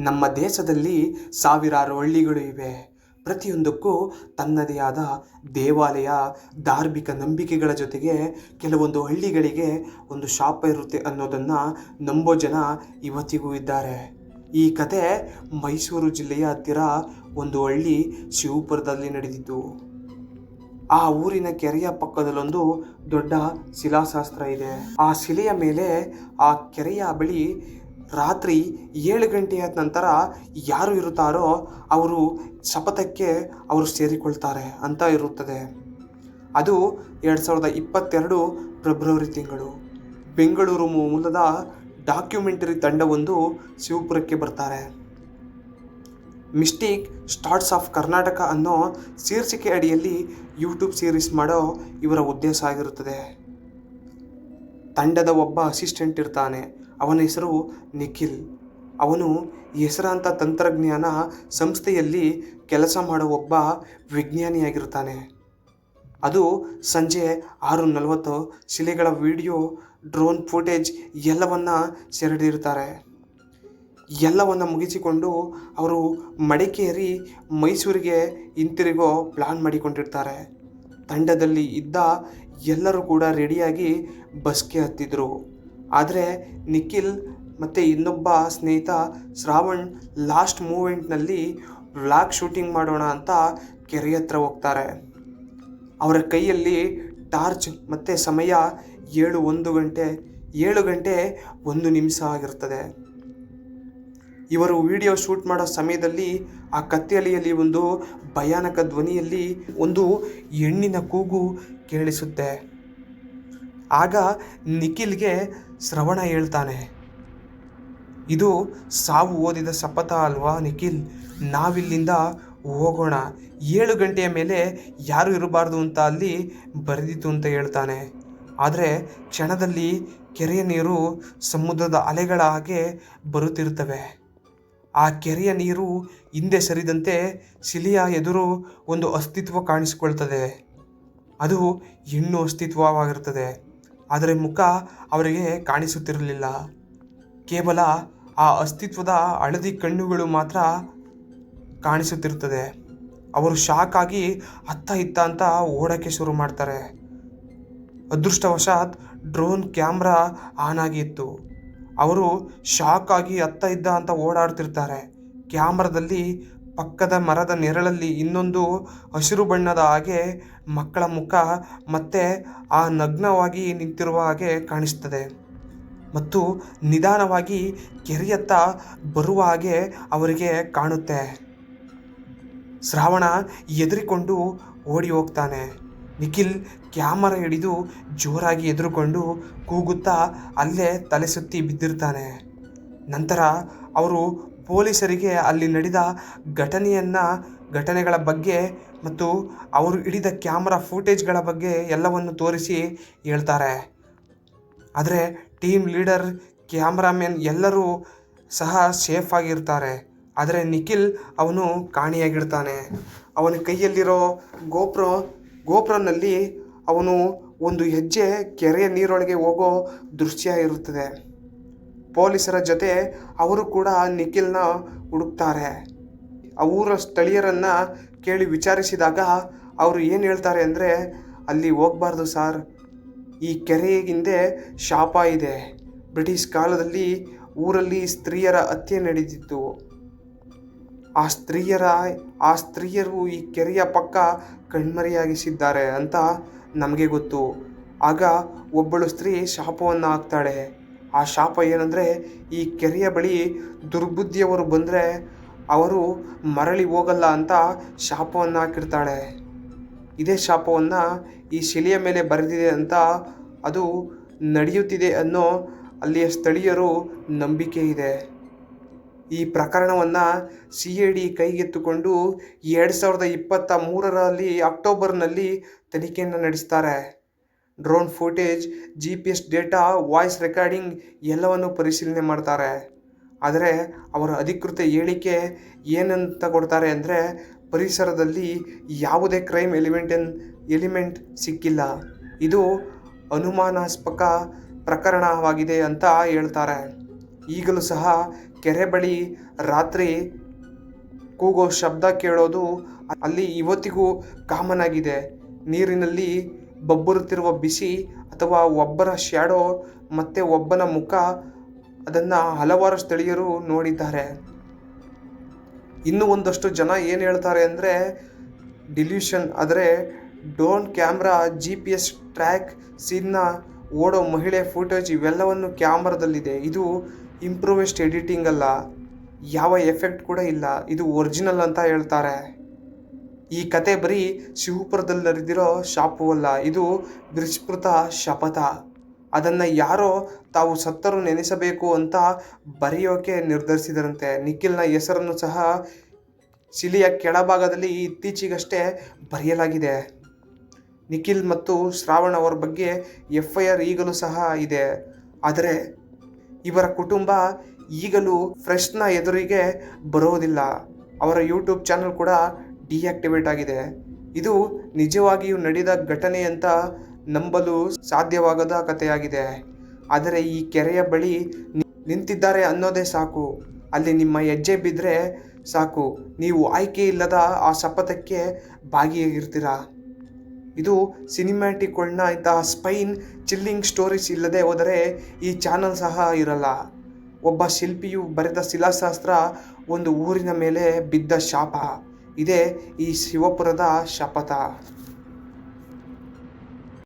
ನಮ್ಮ ದೇಶದಲ್ಲಿ ಸಾವಿರಾರು ಹಳ್ಳಿಗಳು ಇವೆ. ಪ್ರತಿಯೊಂದಕ್ಕೂ ತನ್ನದೇ ಆದ ದೇವಾಲಯ, ಧಾರ್ಮಿಕ ನಂಬಿಕೆಗಳ ಜೊತೆಗೆ ಕೆಲವೊಂದು ಹಳ್ಳಿಗಳಿಗೆ ಒಂದು ಶಾಪ ಇರುತ್ತೆ ಅನ್ನೋದನ್ನು ನಂಬೋ ಜನ ಇವತ್ತಿಗೂ ಇದ್ದಾರೆ. ಈ ಕತೆ ಮೈಸೂರು ಜಿಲ್ಲೆಯ ಹತ್ತಿರ ಒಂದು ಹಳ್ಳಿ ಶಿವಪುರದಲ್ಲಿ ನಡೆದಿತ್ತು ಆ ಊರಿನ ಕೆರೆಯ ಪಕ್ಕದಲ್ಲೊಂದು ದೊಡ್ಡ ಶಿಲಾಶಾಸ್ತ್ರ ಇದೆ. ಆ ಶಿಲೆಯ ಮೇಲೆ ಆ ಕೆರೆಯ ಬಳಿ ರಾತ್ರಿ ಏಳು ಗಂಟೆಯ ನಂತರ ಯಾರು ಇರುತ್ತಾರೋ ಅವರು ಶಪಥಕ್ಕೆ ಅವರು ಸೇರಿಕೊಳ್ತಾರೆ ಅಂತ ಇರುತ್ತದೆ. ಅದು ಎರಡು ಸಾವಿರದ ಇಪ್ಪತ್ತೆರಡು ಫೆಬ್ರವರಿ ತಿಂಗಳು. ಬೆಂಗಳೂರು ಮೂಲದ ಡಾಕ್ಯುಮೆಂಟರಿ ತಂಡವೊಂದು ಶಿವಪುರಕ್ಕೆ ಬರ್ತಾರೆ. ಮಿಸ್ಟೇಕ್ ಸ್ಟಾರ್ಟ್ಸ್ ಆಫ್ ಕರ್ನಾಟಕ ಅನ್ನೋ ಶೀರ್ಷಿಕೆ ಅಡಿಯಲ್ಲಿ ಯೂಟ್ಯೂಬ್ ಸೀರೀಸ್ ಮಾಡೋ ಇವರ ಉದ್ದೇಶ ಆಗಿರುತ್ತದೆ. ತಂಡದ ಒಬ್ಬ ಅಸಿಸ್ಟೆಂಟ್ ಇರ್ತಾನೆ. ಅವನ ಹೆಸರು ನಿಖಿಲ್. ಅವನು ಹೆಸರಾಂತ ತಂತ್ರಜ್ಞಾನ ಸಂಸ್ಥೆಯಲ್ಲಿ ಕೆಲಸ ಮಾಡುವ ಒಬ್ಬ ವಿಜ್ಞಾನಿಯಾಗಿರುತ್ತಾನೆ. ಅದು ಸಂಜೆ ಆರು ನಲವತ್ತು ಶಿಲೆಗಳ ವಿಡಿಯೋ, ಡ್ರೋನ್ ಫುಟೇಜ್ ಎಲ್ಲವನ್ನ ಸೆರೆಡಿರುತ್ತಾರೆ ಎಲ್ಲವನ್ನು ಮುಗಿಸಿಕೊಂಡು ಅವರು ಮಡಿಕೇರಿ, ಮೈಸೂರಿಗೆ ಹಿಂತಿರುಗೋ ಪ್ಲಾನ್ ಮಾಡಿಕೊಂಡಿರ್ತಾರೆ. ತಂಡದಲ್ಲಿ ಇದ್ದ ಎಲ್ಲರೂ ಕೂಡ ರೆಡಿಯಾಗಿ ಬಸ್ಗೆ ಹತ್ತಿದ್ರು. ಆದರೆ ನಿಖಿಲ್ ಮತ್ತು ಇನ್ನೊಬ್ಬ ಸ್ನೇಹಿತ ಶ್ರಾವಣ್ ಲಾಸ್ಟ್ ಮೂವೆಂಟ್ನಲ್ಲಿ ವ್ಲಾಗ್ ಶೂಟಿಂಗ್ ಮಾಡೋಣ ಅಂತ ಕೆರೆ ಹತ್ರ ಹೋಗ್ತಾರೆ. ಅವರ ಕೈಯಲ್ಲಿ ಟಾರ್ಚ್ ಮತ್ತು ಸಮಯ ಏಳು ಒಂದು ಗಂಟೆ, ಏಳು ಗಂಟೆ ಒಂದು ನಿಮಿಷ ಆಗಿರ್ತದೆ. ಇವರು ವಿಡಿಯೋ ಶೂಟ್ ಮಾಡೋ ಸಮಯದಲ್ಲಿ ಆ ಕತ್ತಲೆಯಲ್ಲಿ ಒಂದು ಭಯಾನಕ ಧ್ವನಿಯಲ್ಲಿ ಒಂದು ಹೆಣ್ಣಿನ ಕೂಗು ಕೇಳಿಸುತ್ತೆ. ಆಗ ನಿಖಿಲ್ಗೆ ಶ್ರವಣ ಹೇಳ್ತಾನೆ, ಇದು ಸಾವು ಓದಿದ ಶಪಥ ಅಲ್ವಾ ನಿಖಿಲ್? ನಾವಿಲ್ಲಿಂದ ಹೋಗೋಣ. ಏಳು ಗಂಟೆಯ ಮೇಲೆ ಯಾರು ಇರಬಾರ್ದು ಅಂತ ಅಲ್ಲಿ ಬರೆದಿತ್ತು ಅಂತ ಹೇಳ್ತಾನೆ. ಆದರೆ ಕ್ಷಣದಲ್ಲಿ ಕೆರೆಯ ನೀರು ಸಮುದ್ರದ ಅಲೆಗಳ ಹಾಗೆ ಬರುತ್ತಿರುತ್ತವೆ. ಆ ಕೆರೆಯ ನೀರು ಹಿಂದೆ ಸರಿದಂತೆ ಶಿಲೆಯ ಎದುರು ಒಂದು ಅಸ್ತಿತ್ವ ಕಾಣಿಸಿಕೊಳ್ತದೆ. ಅದು ಹೆಣ್ಣು ಅಸ್ತಿತ್ವವಾಗಿರ್ತದೆ ಆದರೆ ಮುಖ ಅವರಿಗೆ ಕಾಣಿಸುತ್ತಿರಲಿಲ್ಲ. ಕೇವಲ ಆ ಅಸ್ತಿತ್ವದ ಹಳದಿ ಕಣ್ಣುಗಳು ಮಾತ್ರ ಕಾಣಿಸುತ್ತಿರುತ್ತದೆ. ಅವರು ಶಾಕ್ ಆಗಿ ಅತ್ತ ಇತ್ತ ಅಂತ ಓಡೋಕ್ಕೆ ಶುರು ಮಾಡ್ತಾರೆ. ಅದೃಷ್ಟವಶಾತ್ ಡ್ರೋನ್ ಕ್ಯಾಮ್ರಾ ಆನ್ ಆಗಿತ್ತು ಅವರು ಶಾಕ್ ಆಗಿ ಅತ್ತ ಇದ್ದ ಅಂತ ಓಡಾಡ್ತಿರ್ತಾರೆ. ಕ್ಯಾಮ್ರಾದಲ್ಲಿ ಪಕ್ಕದ ಮರದ ನೆರಳಲ್ಲಿ ಇನ್ನೊಂದು ಹಸಿರು ಬಣ್ಣದ ಹಾಗೆ ಮಕ್ಕಳ ಮುಖ ಮತ್ತೆ ಆ ನಗ್ನವಾಗಿ ನಿಂತಿರುವ ಹಾಗೆ ಕಾಣಿಸ್ತದೆ. ಮತ್ತು ನಿಧಾನವಾಗಿ ಕೆರೆಯತ್ತ ಬರುವ ಹಾಗೆ ಅವರಿಗೆ ಕಾಣುತ್ತೆ. ಶ್ರಾವಣ ಎದುರಿಕೊಂಡು ಓಡಿ ಹೋಗ್ತಾನೆ. ನಿಖಿಲ್ ಕ್ಯಾಮರಾ ಹಿಡಿದು ಜೋರಾಗಿ ಎದುರುಕೊಂಡು ಕೂಗುತ್ತಾ ಅಲ್ಲೇ ತಲೆ ಸುತ್ತಿ ಬಿದ್ದಿರ್ತಾನೆ. ನಂತರ ಅವರು ಪೊಲೀಸರಿಗೆ ಅಲ್ಲಿ ನಡೆದ ಘಟನೆಯನ್ನು ಘಟನೆಗಳ ಬಗ್ಗೆ ಮತ್ತು ಅವರು ಹಿಡಿದ ಕ್ಯಾಮ್ರಾ ಫೂಟೇಜ್ಗಳ ಬಗ್ಗೆ ಎಲ್ಲವನ್ನು ತೋರಿಸಿ ಹೇಳ್ತಾರೆ. ಆದರೆ ಟೀಮ್ ಲೀಡರ್ ಕ್ಯಾಮ್ರಾಮ್ಯಾನ್ ಎಲ್ಲರೂ ಸಹ ಸೇಫ್ ಆಗಿರ್ತಾರೆ. ಆದರೆ ನಿಖಿಲ್ ಅವನು ಕಾಣೆಯಾಗಿರ್ತಾನೆ. ಅವನ ಕೈಯಲ್ಲಿರೋ ಗೋಪ್ರೋ, ಗೋಪ್ರನಲ್ಲಿ ಅವನು ಒಂದು ಹೆಜ್ಜೆ ಕೆರೆಯ ನೀರೊಳಗೆ ಹೋಗೋ ದೃಶ್ಯ ಇರುತ್ತದೆ. ಪೊಲೀಸರ ಜೊತೆ ಅವರು ಕೂಡ ನಿಖಿಲ್ನ ಹುಡುಕ್ತಾರೆ. ಆ ಊರ ಸ್ಥಳೀಯರನ್ನು ಕೇಳಿ ವಿಚಾರಿಸಿದಾಗ ಅವರು ಏನು ಹೇಳ್ತಾರೆ ಅಂದರೆ, ಅಲ್ಲಿ ಹೋಗಬಾರ್ದು ಸಾರ್. ಈ ಕೆರೆಯ ಹಿಂದೆ ಶಾಪ ಇದೆ. ಬ್ರಿಟಿಷ್ ಕಾಲದಲ್ಲಿ ಊರಲ್ಲಿ ಸ್ತ್ರೀಯರ ಹತ್ಯೆ ನಡೆದಿತ್ತು. ಆ ಸ್ತ್ರೀಯರ, ಆ ಸ್ತ್ರೀಯರು ಈ ಕೆರೆಯ ಪಕ್ಕ ಕಣ್ಮರೆಯಾಗಿಸಿದ್ದಾರೆ ಅಂತ ನಮಗೆ ಗೊತ್ತು. ಆಗ ಒಬ್ಬಳು ಸ್ತ್ರೀ ಶಾಪವನ್ನು ಹಾಕ್ತಾಳೆ. ಆ ಶಾಪ ಏನಂದರೆ, ಈ ಕೆರೆಯ ಬಳಿ ದುರ್ಬುದ್ಧಿಯವರು ಬಂದರೆ ಅವರು ಮರಳಿ ಹೋಗಲ್ಲ ಅಂತ ಶಾಪವನ್ನು ಹಾಕಿರ್ತಾಳೆ. ಇದೇ ಶಾಪವನ್ನು ಈ ಶಿಲೆಯ ಮೇಲೆ ಬರೆದಿದೆ ಅಂತ ಅದು ನಡೆಯುತ್ತಿದೆ ಅನ್ನೋ ಅಲ್ಲಿಯ ಸ್ಥಳೀಯರು ನಂಬಿಕೆ ಇದೆ. ಈ ಪ್ರಕರಣವನ್ನು ಸಿ ಐ ಡಿ ಕೈಗೆತ್ತಿಕೊಂಡು ಎರಡು ಸಾವಿರದ ಇಪ್ಪತ್ತ ಮೂರರಲ್ಲಿ ಅಕ್ಟೋಬರ್ನಲ್ಲಿ ತನಿಖೆಯನ್ನು ನಡೆಸ್ತಾರೆ. Drone footage, G P S data, voice recording ಎಲ್ಲವನ್ನು ಪರಿಶೀಲನೆ ಮಾಡ್ತಾರೆ. ಆದರೆ ಅವರ ಅಧಿಕೃತ ಹೇಳಿಕೆ ಏನಂತ ಕೊಡ್ತಾರೆ ಅಂದರೆ, ಪರಿಸರದಲ್ಲಿ ಯಾವುದೇ ಕ್ರೈಮ್ ಎಲಿಮೆಂಟನ್ ಎಲಿಮೆಂಟ್ ಸಿಕ್ಕಿಲ್ಲ. ಇದು ಅನುಮಾನಾಸ್ಪದ ಪ್ರಕರಣವಾಗಿದೆ ಅಂತ ಹೇಳ್ತಾರೆ. ಈಗಲೂ ಸಹ ಕೆರೆ ಬಳಿ ರಾತ್ರಿ ಕೂಗೋ ಶಬ್ದ ಕೇಳೋದು ಅಲ್ಲಿ ಇವತ್ತಿಗೂ ಕಾಮನ್ ಆಗಿದೆ. ನೀರಿನಲ್ಲಿ ಬಬ್ಬರುತ್ತಿರುವ ಬಿಸಿ ಅಥವಾ ಒಬ್ಬರ ಶ್ಯಾಡೋ ಮತ್ತೆ ಒಬ್ಬನ ಮುಖ ಅದನ್ನು ಹಲವಾರು ಸ್ಥಳೀಯರು ನೋಡಿದ್ದಾರೆ. ಇನ್ನು ಒಂದಷ್ಟು ಜನ ಏನು ಹೇಳ್ತಾರೆ ಅಂದರೆ, ಡಿಲ್ಯೂಷನ್, ಆದರೆ drone camera G P S track, ಸೀನ್ನ ಓಡೋ ಮಹಿಳೆ ಫೋಟೋಜ್ ಇವೆಲ್ಲವನ್ನು ಕ್ಯಾಮ್ರಾದಲ್ಲಿದೆ. ಇದು ಇಂಪ್ರೂವೆಸ್ಟ್ ಎಡಿಟಿಂಗ್ ಅಲ್ಲ, ಯಾವ ಎಫೆಕ್ಟ್ ಕೂಡ ಇಲ್ಲ, ಇದು ಒರಿಜಿನಲ್ ಅಂತ ಹೇಳ್ತಾರೆ. ಈ ಕತೆ ಬರೀ ಶಿವಪುರದಲ್ಲಿ ನಡೆದಿರೋ ಶಾಪವಲ್ಲ ಇದು ವಿಸ್ಮೃತ ಶಪಥ. ಅದನ್ನು ಯಾರೋ ತಾವು ಸತ್ತರು ನೆನೆಸಬೇಕು ಅಂತ ಬರೆಯೋಕೆ ನಿರ್ಧರಿಸಿದರಂತೆ. ನಿಖಿಲ್ನ ಹೆಸರನ್ನು ಸಹ ಶಿಲೆಯ ಕೆಳಭಾಗದಲ್ಲಿ ಇತ್ತೀಚೆಗಷ್ಟೇ ಬರೆಯಲಾಗಿದೆ. ನಿಖಿಲ್ ಮತ್ತು ಶ್ರಾವಣ್ ಅವರ ಬಗ್ಗೆ ಎಫ್ ಐ ಆರ್ ಈಗಲೂ ಸಹ ಇದೆ. ಆದರೆ ಇವರ ಕುಟುಂಬ ಈಗಲೂ ಫ್ರೆಶ್ನ ಎದುರಿಗೆ ಬರೋದಿಲ್ಲ. ಅವರ ಯೂಟ್ಯೂಬ್ ಚಾನಲ್ ಕೂಡ ಡಿಆಕ್ಟಿವೇಟ್ ಆಗಿದೆ. ಇದು ನಿಜವಾಗಿಯೂ ನಡೆದ ಘಟನೆ ಅಂತ ನಂಬಲು ಸಾಧ್ಯವಾಗದ ಕಥೆಯಾಗಿದೆ. ಆದರೆ ಈ ಕೆರೆಯ ಬಳಿ ನಿಂತಿದ್ದಾರೆ ಅನ್ನೋದೇ ಸಾಕು. ಅಲ್ಲಿ ನಿಮ್ಮ ಹೆಜ್ಜೆ ಬಿದ್ದರೆ ಸಾಕು. ನೀವು ಆಯ್ಕೆ ಇಲ್ಲದ ಆ ಶಪಥಕ್ಕೆ ಭಾಗಿಯಾಗಿರ್ತೀರ. ಇದು ಸಿನಿಮ್ಯಾಟಿಕ್ಗಳನ್ನ ಇಂತಹ ಸ್ಪೈನ್ ಚಿಲ್ಲಿಂಗ್ ಸ್ಟೋರೀಸ್ ಇಲ್ಲದೆ ಹೋದರೆ ಈ ಚಾನಲ್ ಸಹ ಇರಲ್ಲ. ಒಬ್ಬ ಶಿಲ್ಪಿಯು ಬರೆದ ಶಿಲಾಶಾಸ್ತ್ರ ಒಂದು ಊರಿನ ಮೇಲೆ ಬಿದ್ದ ಶಾಪ. ಇದೇ ಈ ಶಿವಪುರದ ಶಪಥ.